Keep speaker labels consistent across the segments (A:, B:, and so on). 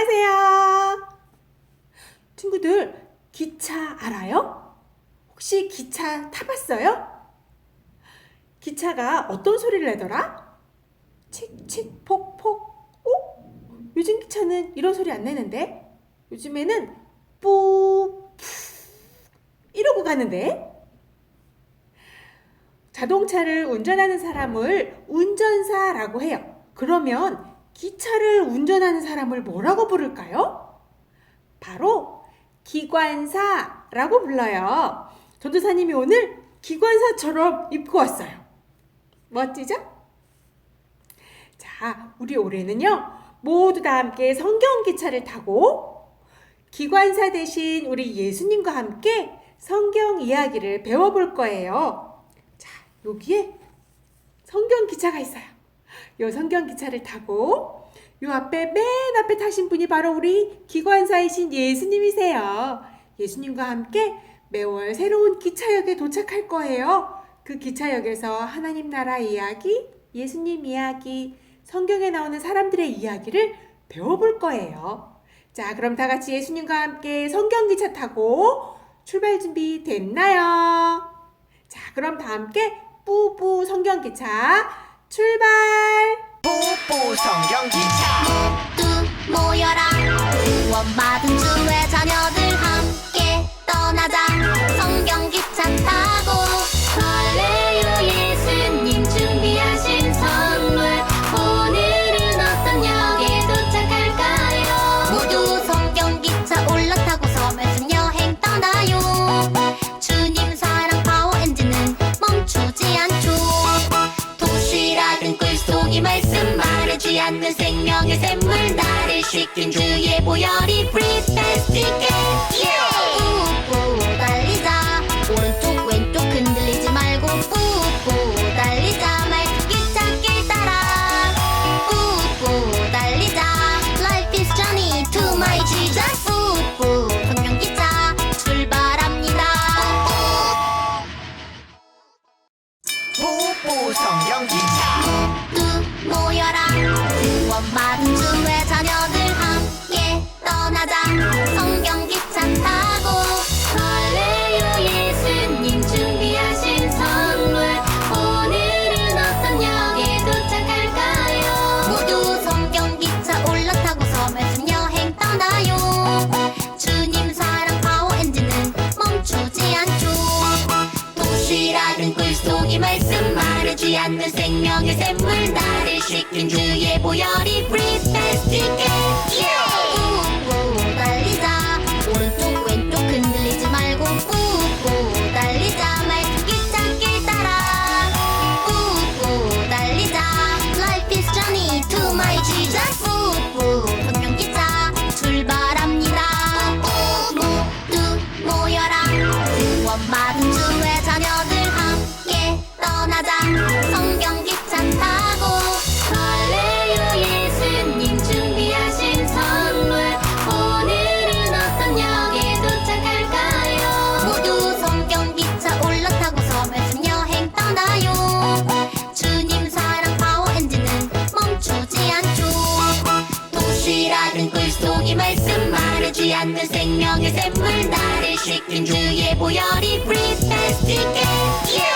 A: 안녕하세요. 친구들, 기차 알아요? 혹시 기차 타봤어요? 기차가 어떤 소리를 내더라? 칙칙 폭폭. 오? 요즘 기차는 이런 소리 안 내는데? 요즘에는 뿌 푸, 이러고 가는데? 자동차를 운전하는 사람을 운전사라고 해요. 그러면 기차를 운전하는 사람을 뭐라고 부를까요? 바로 기관사라고 불러요. 전도사님이 오늘 기관사처럼 입고 왔어요. 멋지죠? 자, 우리 올해는요, 모두 다 함께 성경 기차를 타고 기관사 대신 우리 예수님과 함께 성경 이야기를 배워볼 거예요. 자, 여기에 성경 기차가 있어요. 요 성경 기차를 타고 요 앞에 맨 앞에 타신 분이 바로 우리 기관사이신 예수님이세요. 예수님과 함께 매월 새로운 기차역에 도착할 거예요. 그 기차역에서 하나님 나라 이야기, 예수님 이야기, 성경에 나오는 사람들의 이야기를 배워볼 거예요. 자, 그럼 다 같이 예수님과 함께 성경 기차 타고 출발 준비 됐나요? 자, 그럼 다 함께 뿌뿌 성경 기차 출발!
B: 뽀뽀 성경기차.
C: 모두 모여라. 구원받은 주의 자녀들 함께 떠나자. 성경 나를 씻긴 주의 보혈이 Breathe fast ticket 생명의 샘물 나를 씻긴 주의 보혈이 ticket 생명의 샘물 나를 씻긴 주의 보혈이 뿌뿌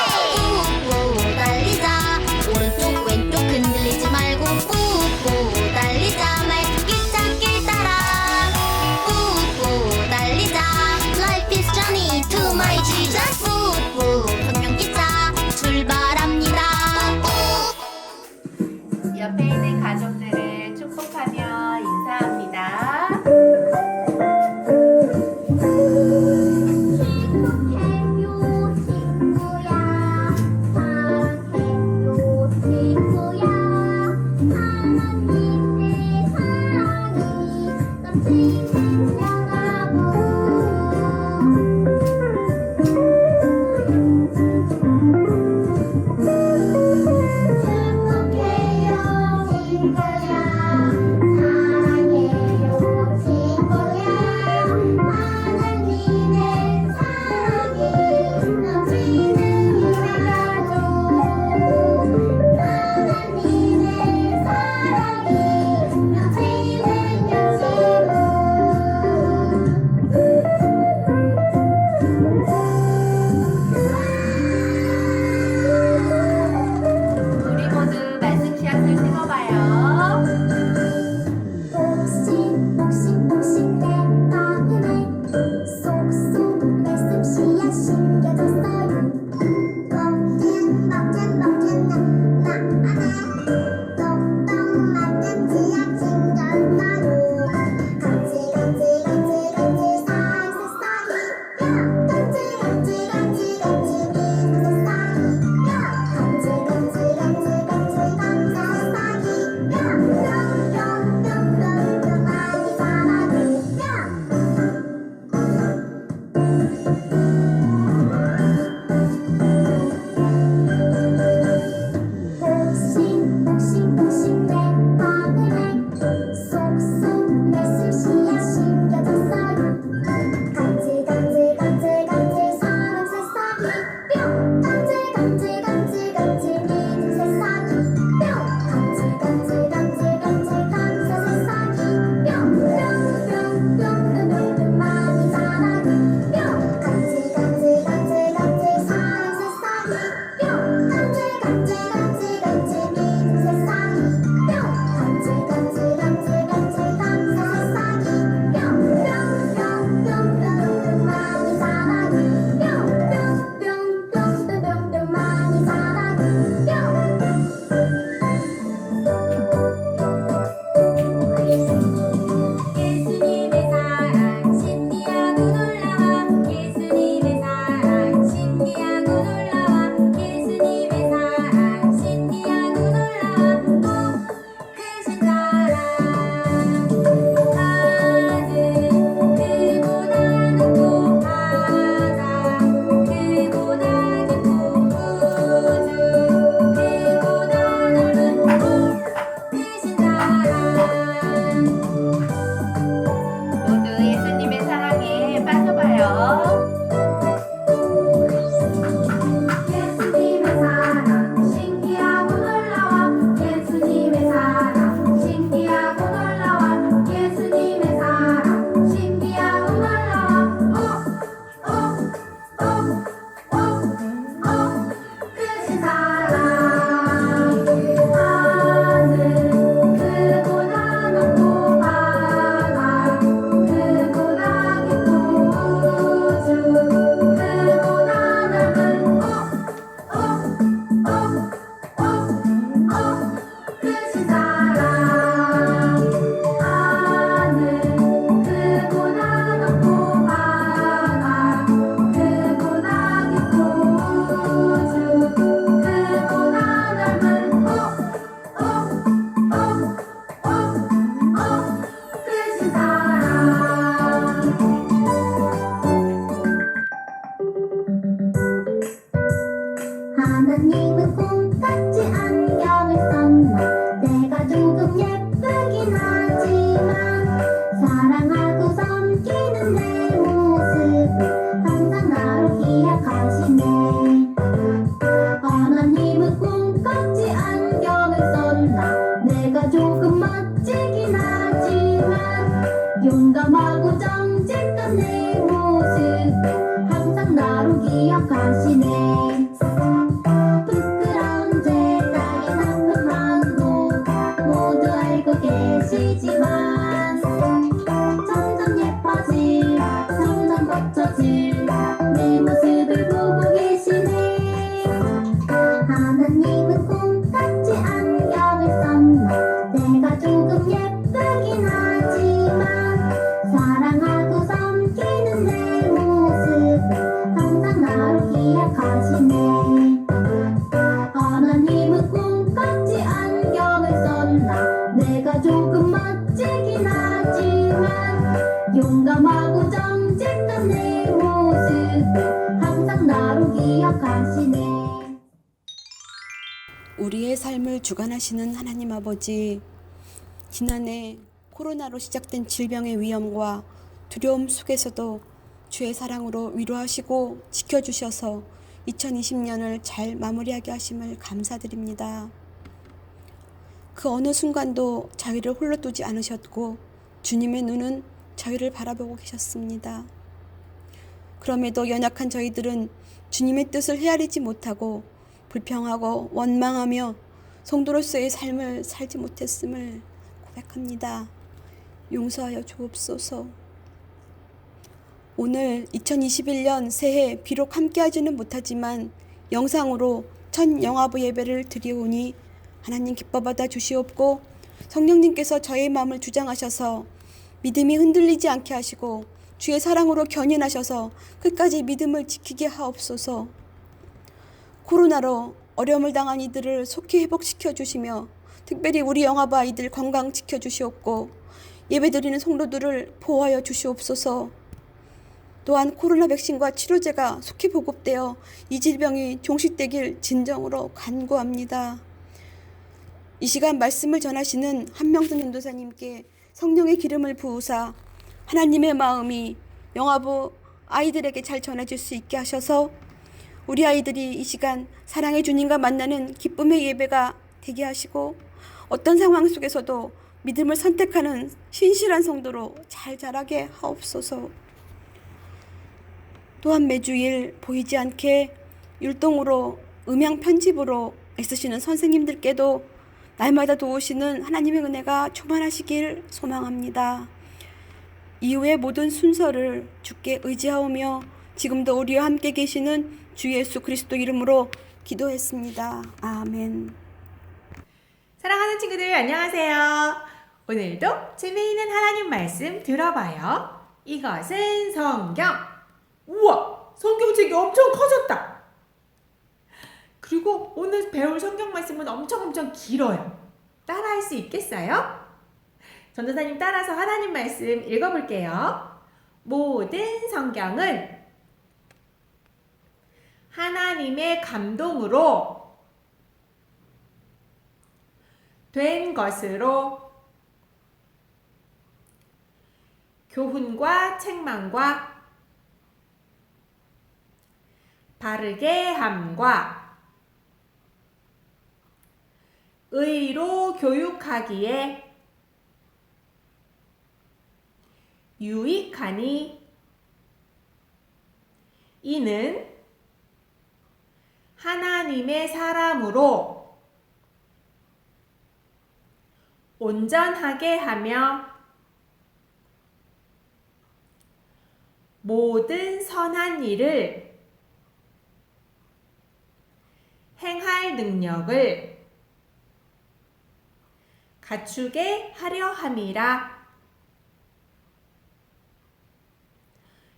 D: 점
E: 주관하시는 하나님 아버지, 지난해 코로나로 시작된 질병의 위험과 두려움 속에서도 주의 사랑으로 위로하시고 지켜주셔서 2020년을 잘 마무리하게 하심을 감사드립니다. 그 어느 순간도 저희를 홀로 두지 않으셨고 주님의 눈은 저희를 바라보고 계셨습니다. 그럼에도 연약한 저희들은 주님의 뜻을 헤아리지 못하고 불평하고 원망하며 성도로서의 삶을 살지 못했음을 고백합니다. 용서하여 주옵소서. 오늘 2021년 새해 비록 함께하지는 못하지만 영상으로 첫 영화부 예배를 드리오니 하나님 기뻐 받아 주시옵고 성령님께서 저의 마음을 주장하셔서 믿음이 흔들리지 않게 하시고 주의 사랑으로 견인하셔서 끝까지 믿음을 지키게 하옵소서. 코로나로 어려움을 당한 이들을 속히 회복시켜 주시며 특별히 우리 영아부 아이들 건강 지켜 주시옵고 예배드리는 성도들을 보호하여 주시옵소서. 또한 코로나 백신과 치료제가 속히 보급되어 이 질병이 종식되길 진정으로 간구합니다. 이 시간 말씀을 전하시는 한명순 전도사님께 성령의 기름을 부으사 하나님의 마음이 영아부 아이들에게 잘 전해질 수 있게 하셔서 우리 아이들이 이 시간 사랑의 주님과 만나는 기쁨의 예배가 되게 하시고 어떤 상황 속에서도 믿음을 선택하는 신실한 성도로 잘 자라게 하옵소서. 또한 매주일 보이지 않게 율동으로 음향 편집으로 애쓰시는 선생님들께도 날마다 도우시는 하나님의 은혜가 충만하시길 소망합니다. 이후의 모든 순서를 주께 의지하오며 지금도 우리와 함께 계시는 주 예수 그리스도 이름으로 기도했습니다. 아멘.
A: 사랑하는 친구들 안녕하세요. 오늘도 재미있는 하나님 말씀 들어봐요. 이것은 성경. 우와, 성경책이 엄청 커졌다. 그리고 오늘 배울 성경 말씀은 엄청 엄청 길어요. 따라할 수 있겠어요? 전도사님 따라서 하나님 말씀 읽어볼게요. 모든 성경은 하나님의 감동으로 된 것으로 교훈과 책망과 바르게 함과 의로 교육하기에 유익하니 이는 하나님의 사람으로 온전하게 하며 모든 선한 일을 행할 능력을 갖추게 하려 함이라.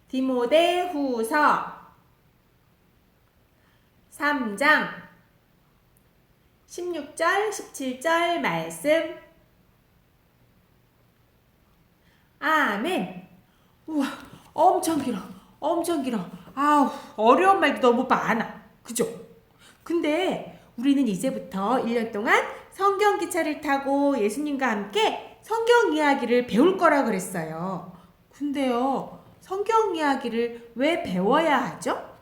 A: 디모데 후서 3장. 16절 17절 말씀. 아멘. 우와 엄청 길어 엄청 길어. 아우 어려운 말도 너무 많아. 그죠? 근데 우리는 이제부터 1년 동안 성경 기차를 타고 예수님과 함께 성경 이야기를 배울 거라 그랬어요. 근데요 성경 이야기를 왜 배워야 하죠?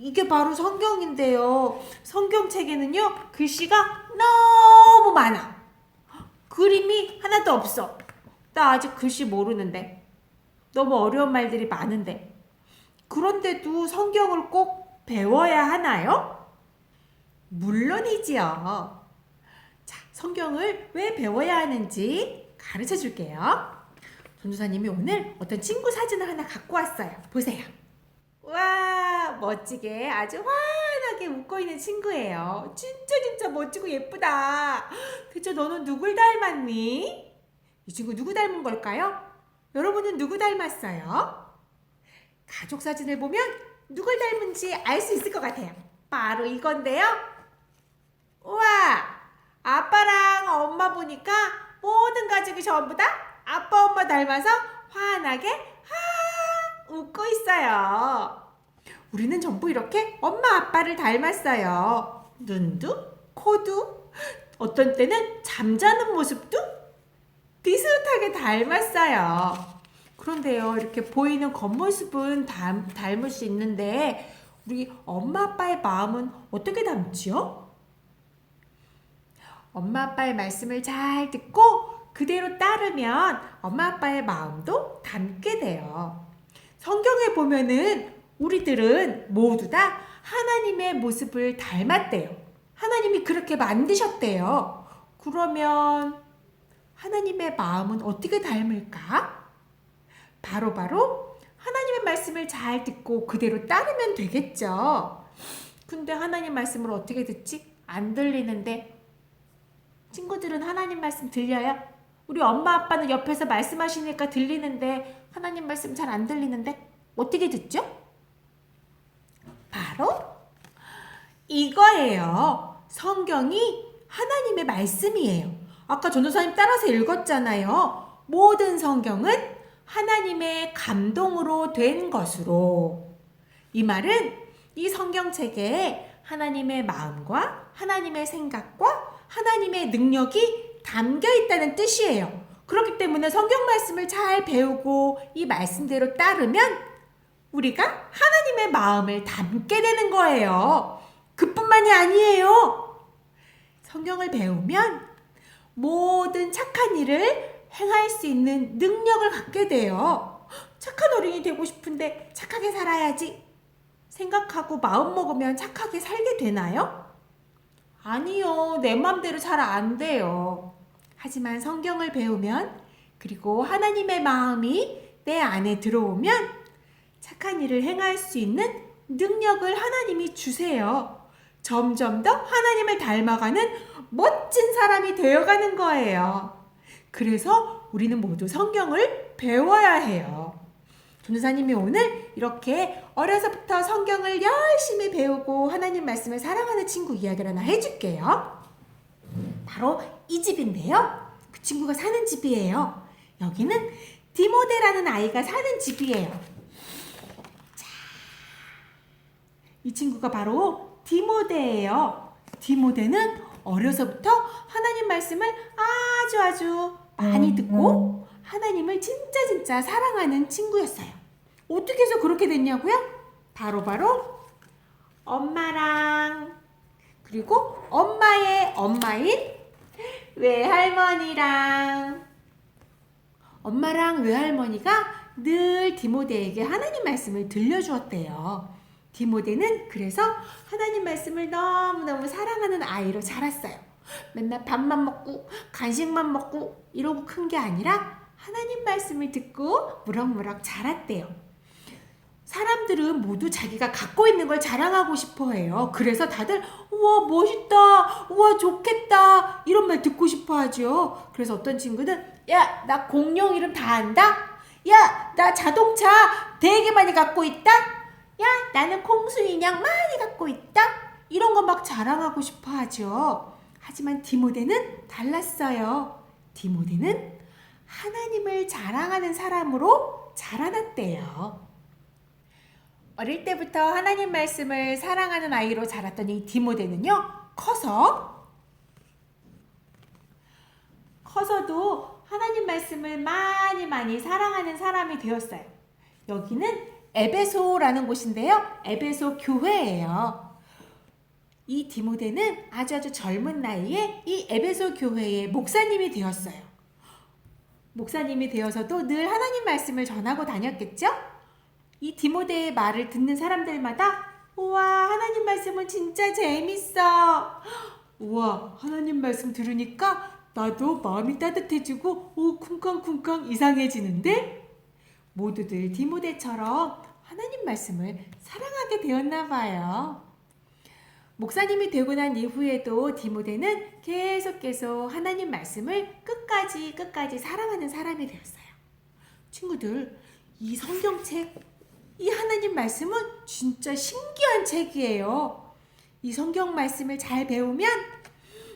A: 이게 바로 성경인데요. 성경책에는요, 글씨가 너무 많아. 그림이 하나도 없어. 나 아직 글씨 모르는데. 너무 어려운 말들이 많은데. 그런데도 성경을 꼭 배워야 하나요? 물론이지요. 자, 성경을 왜 배워야 하는지 가르쳐 줄게요. 전도사님이 오늘 어떤 친구 사진을 하나 갖고 왔어요. 보세요. 와 멋지게 아주 환하게 웃고 있는 친구예요. 진짜 진짜 멋지고 예쁘다. 대체 너는 누굴 닮았니? 이 친구 누구 닮은 걸까요? 여러분은 누구 닮았어요? 가족 사진을 보면 누굴 닮은지 알 수 있을 것 같아요. 바로 이건데요. 우와 아빠랑 엄마 보니까 모든 가족이 전부 다 아빠 엄마 닮아서 환하게 하 웃고 있어요. 우리는 전부 이렇게 엄마 아빠를 닮았어요. 눈도 코도 어떤 때는 잠자는 모습도 비슷하게 닮았어요. 그런데요, 이렇게 보이는 겉모습은 닮, 닮을 수 있는데 우리 엄마 아빠의 마음은 어떻게 닮지요? 엄마 아빠의 말씀을 잘 듣고 그대로 따르면 엄마 아빠의 마음도 닮게 돼요. 성경에 보면은 우리들은 모두 다 하나님의 모습을 닮았대요. 하나님이 그렇게 만드셨대요. 그러면 하나님의 마음은 어떻게 닮을까? 바로바로 바로 하나님의 말씀을 잘 듣고 그대로 따르면 되겠죠. 근데 하나님 말씀을 어떻게 듣지? 안 들리는데 친구들은 하나님 말씀 들려요? 우리 엄마 아빠는 옆에서 말씀하시니까 들리는데 하나님 말씀 잘 안 들리는데 어떻게 듣죠? 바로 이거예요. 성경이 하나님의 말씀이에요. 아까 전도사님 따라서 읽었잖아요. 모든 성경은 하나님의 감동으로 된 것으로. 이 말은 이 성경책에 하나님의 마음과 하나님의 생각과 하나님의 능력이 담겨 있다는 뜻이에요. 그렇기 때문에 성경 말씀을 잘 배우고 이 말씀대로 따르면 우리가 하나님의 마음을 담게 되는 거예요. 그뿐만이 아니에요. 성경을 배우면 모든 착한 일을 행할 수 있는 능력을 갖게 돼요. 착한 어린이 되고 싶은데 착하게 살아야지. 생각하고 마음 먹으면 착하게 살게 되나요? 아니요. 내 맘대로 잘 안 돼요. 하지만 성경을 배우면 그리고 하나님의 마음이 내 안에 들어오면 착한 일을 행할 수 있는 능력을 하나님이 주세요. 점점 더 하나님을 닮아가는 멋진 사람이 되어가는 거예요. 그래서 우리는 모두 성경을 배워야 해요. 전도사님이 오늘 이렇게 어려서부터 성경을 열심히 배우고 하나님 말씀을 사랑하는 친구 이야기를 하나 해줄게요. 바로 이 집인데요. 그 친구가 사는 집이에요. 여기는 디모데라는 아이가 사는 집이에요. 자, 이 친구가 바로 디모데예요. 디모데는 어려서부터 하나님 말씀을 아주 아주 많이 듣고 하나님을 진짜 진짜 사랑하는 친구였어요. 어떻게 해서 그렇게 됐냐고요? 바로 바로 엄마랑 그리고 엄마의 엄마인 외할머니랑 엄마랑 외할머니가 늘 디모데에게 하나님 말씀을 들려주었대요. 디모데는 그래서 하나님 말씀을 너무너무 사랑하는 아이로 자랐어요. 맨날 밥만 먹고 간식만 먹고 이러고 큰 게 아니라 하나님 말씀을 듣고 무럭무럭 자랐대요. 사람들은 모두 자기가 갖고 있는 걸 자랑하고 싶어 해요. 그래서 다들 우와 멋있다. 우와 좋겠다. 이런 말 듣고 싶어 하죠. 그래서 어떤 친구는 야, 나 공룡 이름 다 안다. 야, 나 자동차 되게 많이 갖고 있다. 야, 나는 콩수 인형 많이 갖고 있다. 이런 거 막 자랑하고 싶어 하죠. 하지만 디모데는 달랐어요. 디모데는 하나님을 자랑하는 사람으로 자라났대요. 어릴 때부터 하나님 말씀을 사랑하는 아이로 자랐던 이 디모데는요, 커서, 커서도 하나님 말씀을 많이 많이 사랑하는 사람이 되었어요. 여기는 에베소라는 곳인데요. 에베소 교회예요. 이 디모데는 아주 아주 젊은 나이에 이 에베소 교회의 목사님이 되었어요. 목사님이 되어서도 늘 하나님 말씀을 전하고 다녔겠죠? 이 디모데의 말을 듣는 사람들마다 우와 하나님 말씀은 진짜 재밌어. 우와 하나님 말씀 들으니까 나도 마음이 따뜻해지고 오 쿵쾅쿵쾅 이상해지는데 모두들 디모데처럼 하나님 말씀을 사랑하게 되었나 봐요. 목사님이 되고 난 이후에도 디모데는 계속 계속 하나님 말씀을 끝까지 끝까지 사랑하는 사람이 되었어요. 친구들, 이 성경책, 이 하나님 말씀은 진짜 신기한 책이에요. 이 성경 말씀을 잘 배우면,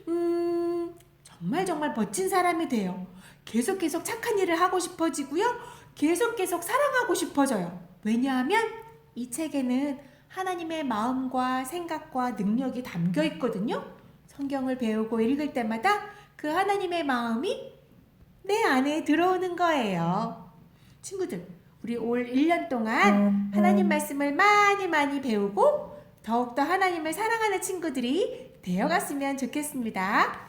A: 음, 정말 정말 멋진 사람이 돼요. 계속 계속 착한 일을 하고 싶어지고요. 계속 계속 사랑하고 싶어져요. 왜냐하면 이 책에는 하나님의 마음과 생각과 능력이 담겨 있거든요. 성경을 배우고 읽을 때마다 그 하나님의 마음이 내 안에 들어오는 거예요. 친구들, 우리 올 1년 동안 하나님 말씀을 많이 많이 배우고 더욱더 하나님을 사랑하는 친구들이 되어갔으면 좋겠습니다.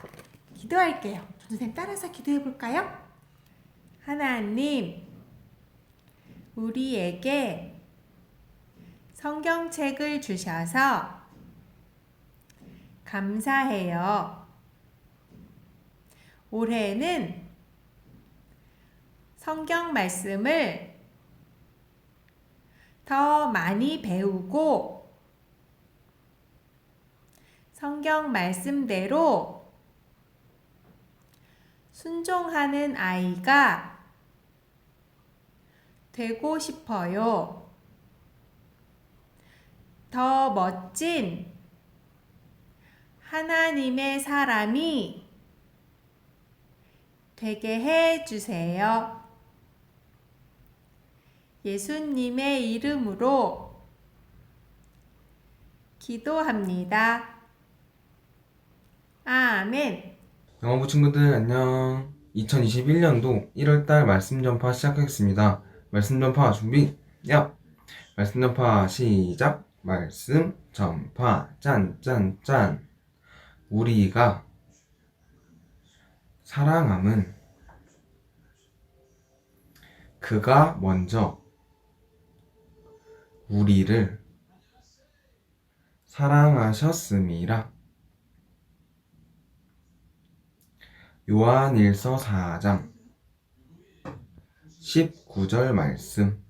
A: 기도할게요. 선생님 따라서 기도해 볼까요? 하나님, 우리에게 성경책을 주셔서 감사해요. 올해는 성경 말씀을 더 많이 배우고 성경 말씀대로 순종하는 아이가 되고 싶어요. 더 멋진 하나님의 사람이 되게 해 주세요. 예수님의 이름으로 기도합니다. 아멘.
F: 영어부 친구들 안녕. 2021년도 1월달 말씀 전파 시작하겠습니다. 말씀 전파 준비, 야! 말씀 전파 시작. 말씀 전파 짠짠짠. 우리가 사랑함은 그가 먼저 우리를 사랑하셨음이라. 요한일서 4장 19절 말씀.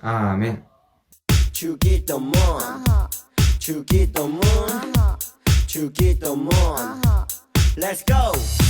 F: 아멘.
B: 주기도문 주기도문 주기도문 Let's go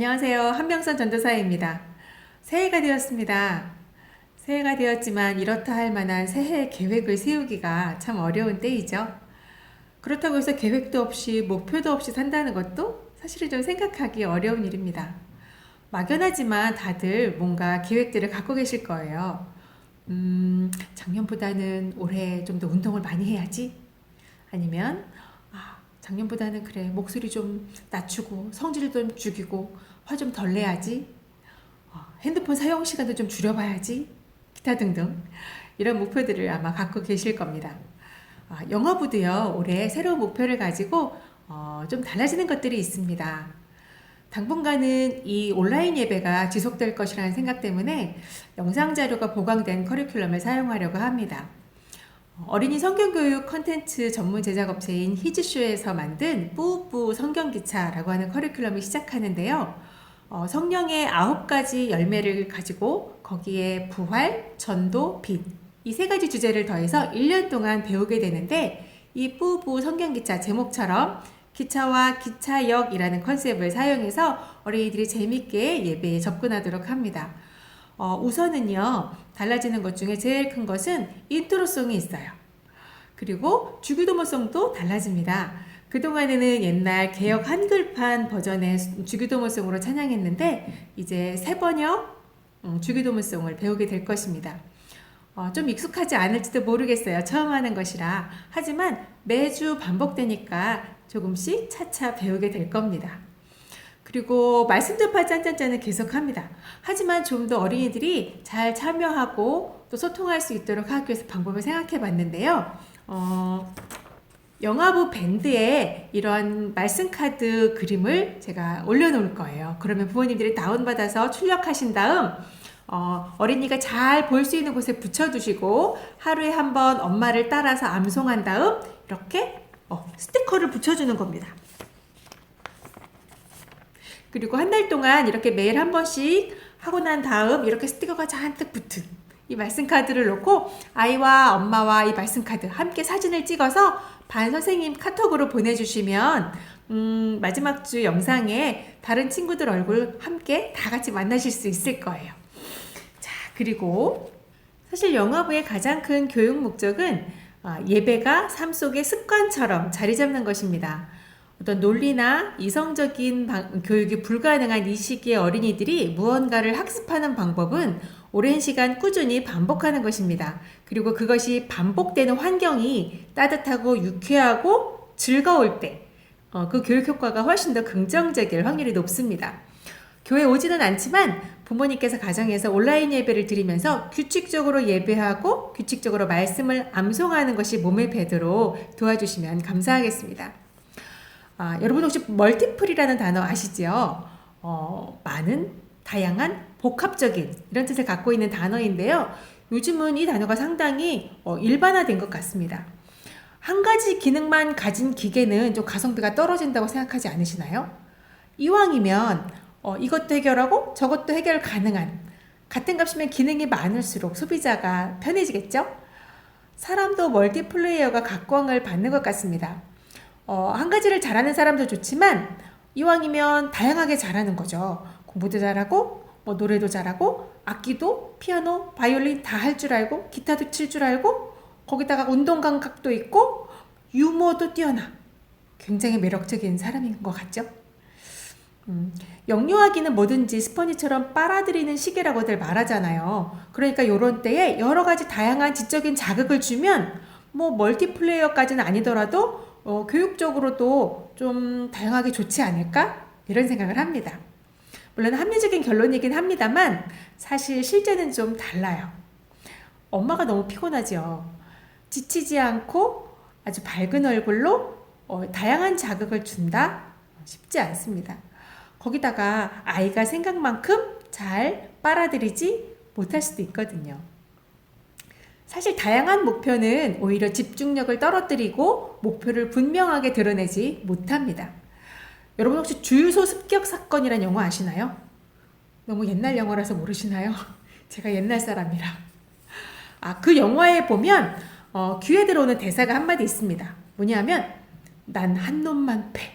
A: 안녕하세요. 한명선 전도사입니다. 새해가 되었습니다. 새해가 되었지만 이렇다 할 만한 새해 계획을 세우기가 참 어려운 때이죠. 그렇다고 해서 계획도 없이 목표도 없이 산다는 것도 사실은 좀 생각하기 어려운 일입니다. 막연하지만 다들 뭔가 계획들을 갖고 계실 거예요. 음, 작년보다는 올해 좀 더 운동을 많이 해야지. 아니면 아, 작년보다는 그래 목소리 좀 낮추고 성질 좀 죽이고 화 좀 덜 내야지. 어, 핸드폰 사용 시간도 좀 줄여봐야지. 기타 등등 이런 목표들을 아마 갖고 계실 겁니다. 아, 영어부도요 올해 새로운 목표를 가지고 어, 좀 달라지는 것들이 있습니다. 당분간은 이 온라인 예배가 지속될 것이라는 생각 때문에 영상 자료가 보강된 커리큘럼을 사용하려고 합니다. 어린이 성경교육 컨텐츠 전문 제작업체인 히즈쇼에서 만든 뿌뿌 성경기차라고 하는 커리큘럼을 시작하는데요. 어, 성령의 아홉 가지 열매를 가지고 거기에 부활, 전도, 빛. 이 세 가지 주제를 더해서 1년 동안 배우게 되는데 이 뿌뿌 성경기차 제목처럼 기차와 기차역이라는 컨셉을 사용해서 어린이들이 재밌게 예배에 접근하도록 합니다. 어, 우선은요, 달라지는 것 중에 제일 큰 것은 인트로송이 있어요. 그리고 주기도모송도 달라집니다. 그동안에는 옛날 개혁 한글판 버전의 주기도모송으로 찬양했는데, 이제 새 번역 음, 주기도모송을 배우게 될 것입니다. 어, 좀 익숙하지 않을지도 모르겠어요. 처음 하는 것이라. 하지만 매주 반복되니까 조금씩 차차 배우게 될 겁니다. 그리고 말씀 전파 짠짠짠은 계속합니다. 하지만 좀 더 어린이들이 잘 참여하고 또 소통할 수 있도록 하기 위해서 방법을 생각해 봤는데요. 어, 영화부 밴드에 이런 말씀 카드 그림을 제가 올려놓을 거예요. 그러면 부모님들이 다운받아서 출력하신 다음 어, 어린이가 잘 볼 수 있는 곳에 붙여두시고 하루에 한 번 엄마를 따라서 암송한 다음 이렇게 어, 스티커를 붙여주는 겁니다. 그리고 한 달 동안 이렇게 매일 한 번씩 하고 난 다음 이렇게 스티커가 잔뜩 붙은 이 말씀 카드를 놓고 아이와 엄마와 이 말씀 카드 함께 사진을 찍어서 반 선생님 카톡으로 보내주시면 음, 마지막 주 영상에 다른 친구들 얼굴 함께 다 같이 만나실 수 있을 거예요. 자, 그리고 사실 영화부의 가장 큰 교육 목적은 아, 예배가 삶 속의 습관처럼 자리 잡는 것입니다. 어떤 논리나 이성적인 방- 교육이 불가능한 이 시기의 어린이들이 무언가를 학습하는 방법은 오랜 시간 꾸준히 반복하는 것입니다. 그리고 그것이 반복되는 환경이 따뜻하고 유쾌하고 즐거울 때, 어, 그 교육 효과가 훨씬 더 긍정적일 확률이 높습니다. 교회 오지는 않지만 부모님께서 가정에서 온라인 예배를 드리면서 규칙적으로 예배하고 규칙적으로 말씀을 암송하는 것이 몸에 배도록 도와주시면 감사하겠습니다. 아, 여러분 혹시 멀티플이라는 단어 아시죠? 어, 많은, 다양한, 복합적인 이런 뜻을 갖고 있는 단어인데요. 요즘은 이 단어가 상당히 어, 일반화된 것 같습니다. 한 가지 기능만 가진 기계는 좀 가성비가 떨어진다고 생각하지 않으시나요? 이왕이면 어, 이것도 해결하고 저것도 해결 가능한 같은 값이면 기능이 많을수록 소비자가 편해지겠죠? 사람도 멀티플레이어가 각광을 받는 것 같습니다. 어, 한 가지를 잘하는 사람도 좋지만 이왕이면 다양하게 잘하는 거죠. 공부도 잘하고 뭐 노래도 잘하고 악기도 피아노, 바이올린 다 할 줄 알고 기타도 칠 줄 알고 거기다가 운동 감각도 있고 유머도 뛰어나 굉장히 매력적인 사람인 것 같죠? 음, 영유아기는 뭐든지 스펀지처럼 빨아들이는 시계라고들 말하잖아요. 그러니까 이런 때에 여러 가지 다양한 지적인 자극을 주면 뭐 멀티플레이어까지는 아니더라도 어, 교육적으로도 좀 다양하게 좋지 않을까 이런 생각을 합니다. 물론 합리적인 결론이긴 합니다만 사실 실제는 좀 달라요. 엄마가 너무 피곤하죠. 지치지 않고 아주 밝은 얼굴로 어, 다양한 자극을 준다? 쉽지 않습니다. 거기다가 아이가 생각만큼 잘 빨아들이지 못할 수도 있거든요. 사실 다양한 목표는 오히려 집중력을 떨어뜨리고 목표를 분명하게 드러내지 못합니다. 여러분 혹시 주유소 습격 사건이란 영화 아시나요? 너무 옛날 영화라서 모르시나요? 제가 옛날 사람이라. 아, 그 영화에 보면 어, 귀에 들어오는 대사가 한마디 있습니다. 뭐냐면 난 한 놈만 패.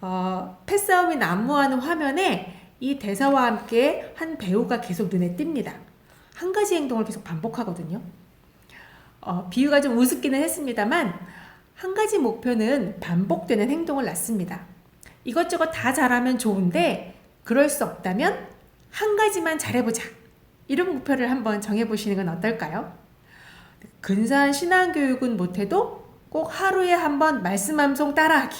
A: 어, 패싸움이 난무하는 화면에 이 대사와 함께 한 배우가 계속 눈에 띕니다. 한 가지 행동을 계속 반복하거든요. 어, 비유가 좀 우습기는 했습니다만 한 가지 목표는 반복되는 행동을 낳습니다. 이것저것 다 잘하면 좋은데 그럴 수 없다면 한 가지만 잘해보자. 이런 목표를 한번 정해보시는 건 어떨까요? 근사한 신앙교육은 못해도 꼭 하루에 한 번 말씀 암송 따라하기.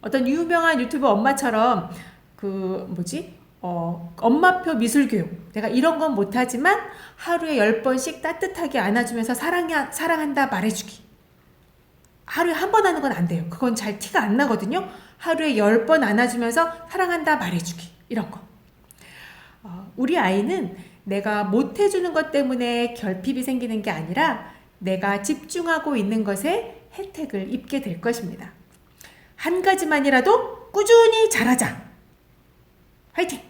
A: 어떤 유명한 유튜브 엄마처럼 그 뭐지? 어, 엄마표 미술교육. 내가 이런 건 못하지만 하루에 열 번씩 따뜻하게 안아주면서 사랑해, 사랑한다 말해주기. 하루에 한 번 하는 건 안 돼요. 그건 잘 티가 안 나거든요. 하루에 열 번 안아주면서 사랑한다 말해주기. 이런 거. 어, 우리 아이는 내가 못 해주는 것 때문에 결핍이 생기는 게 아니라 내가 집중하고 있는 것에 혜택을 입게 될 것입니다. 한 가지만이라도 꾸준히 잘하자. 화이팅!